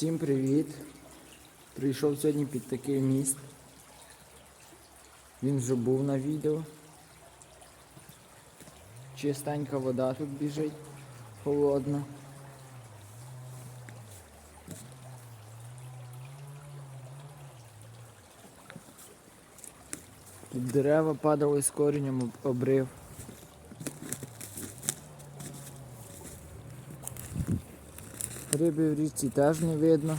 Всім привіт! Прийшов сьогодні під такий міст. Він вже був на відео. Чистенька вода тут біжить, холодна. Тут дерева падали з об обрив. Риби в річці теж не видно.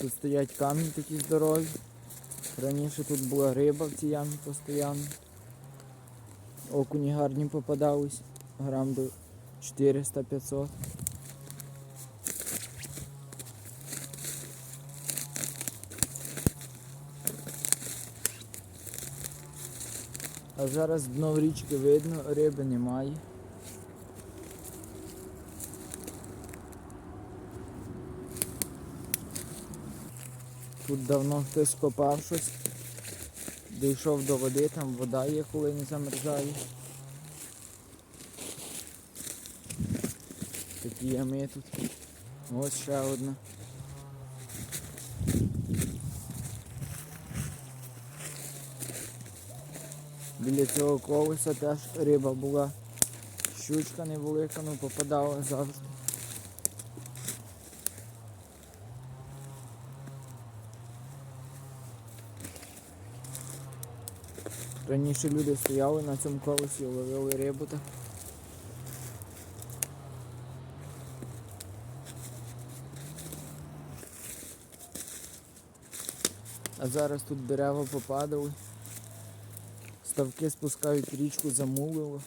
Тут стоять камні такі здорові. Раніше тут була риба в цій ямі постійно. Окуні гарні попадались. Грам до 400-500. А зараз дно в річки видно, риби немає. Тут давно хтось копав щось. Дійшов до води, там вода є, коли не замерзає. Такі ями тут. Ось ще одна. Біля цього колеса теж риба була. Щучка невелика, ну попадала завжди. Раніше люди стояли на цьому колесі, ловили рибу. А зараз тут дерева попадали. Ставки спускають річку, замулило.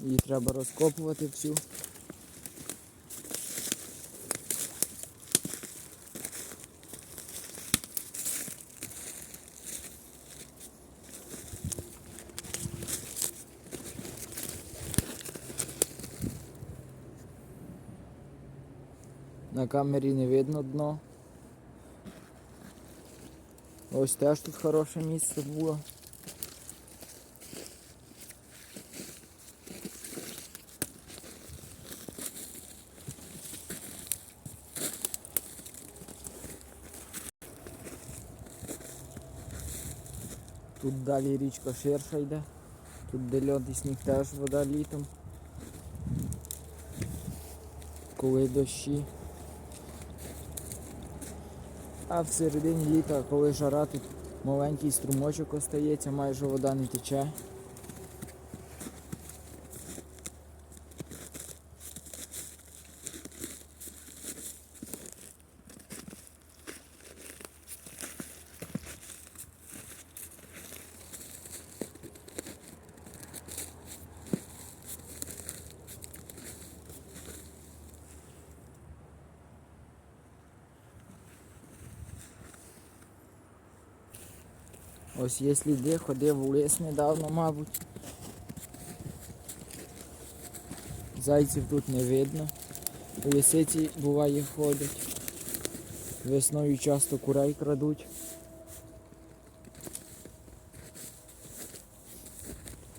Її треба розкопувати всю. На камері не видно дно. Ось теж тут хороше місце було. Тут далі річка ширша йде. Тут де льод і сніг теж вода літом. Коли дощі. А в середині літа, коли жара, тут маленький струмочок остається, майже вода не тече. Ось є сліди, ходив у ліс недавно, мабуть. Зайців тут не видно. Лисиці буває ходять. Весною часто курей крадуть.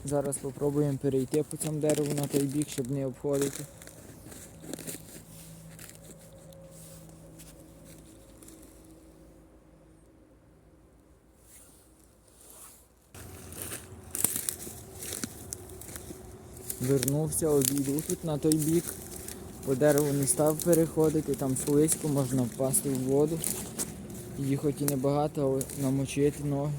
Зараз спробуємо перейти по цьому дереву на той бік, щоб не обходити. Вернувся, обійду тут на той бік. По дереву не став переходити, там слизько, можна впасти в воду. Її хоч і небагато, але намочити ноги.